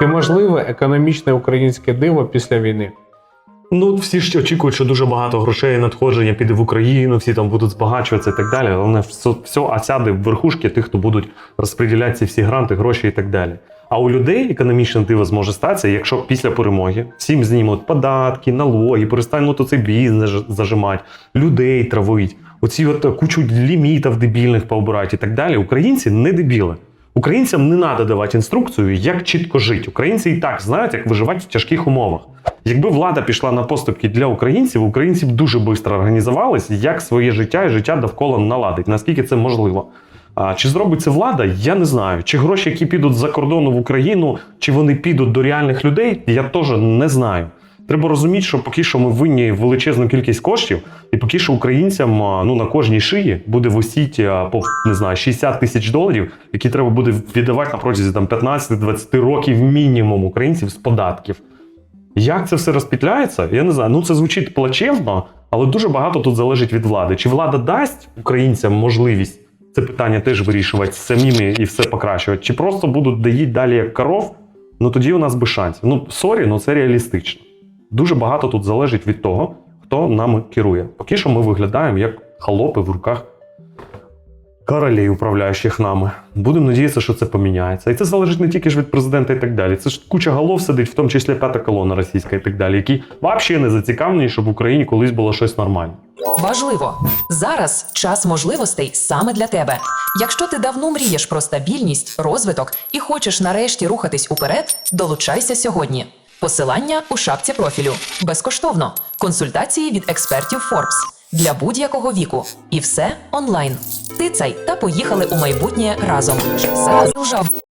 Чи можливе економічне українське диво після війни? Ну, всі ж очікують, що дуже багато грошей надходження піде в Україну, всі там будуть збагачуватися і так далі. Головне, все, все осяде в верхушки тих, хто будуть розподіляти ці всі гранти, гроші і так далі. А у людей економічне диво зможе статися, якщо після перемоги всім знімуть податки, налоги, перестануть оцей бізнес зажимати, людей травить, оці от кучу лімітів дебільних пообирати і так далі. Українці не дебіли. Українцям не треба давати інструкцію, як чітко жити. Українці і так знають, як виживати в тяжких умовах. Якби влада пішла на поступки для українців, українці б дуже швидко організувались, як своє життя і життя довкола наладить, наскільки це можливо. А чи зробить це влада? Я не знаю. Чи гроші, які підуть за кордону в Україну, чи вони підуть до реальних людей, я теж не знаю. Треба розуміти, що поки що ми винні величезну кількість коштів, і поки що українцям ну на кожній шиї буде висіти по не знаю 60 тисяч доларів, які треба буде віддавати на протязі там 15-20 років мінімум українців з податків. Як це все розпітляється? Я не знаю. Ну це звучить плачевно, але дуже багато тут залежить від влади. Чи влада дасть українцям можливість це питання теж вирішувати самими і все покращувати, чи просто будуть доїти далі як коров? Ну тоді у нас би шансів. Ну сорі, ну це реалістично. Дуже багато тут залежить від того, хто нами керує. Поки що ми виглядаємо як холопи в руках королей, управляючих нами. Будемо надіятися, що це поміняється. І це залежить не тільки ж від президента і так далі. Це ж куча голов сидить, в тому числі п'ята колона російська і так далі, які взагалі не зацікавлені, щоб в Україні колись було щось нормальне. Важливо зараз час можливостей саме для тебе. Якщо ти давно мрієш про стабільність, розвиток і хочеш нарешті рухатись уперед, долучайся сьогодні. Посилання у шапці профілю безкоштовно. Консультації від експертів Forbes для будь-якого віку. І все онлайн. Тицай та поїхали у майбутнє разом. Все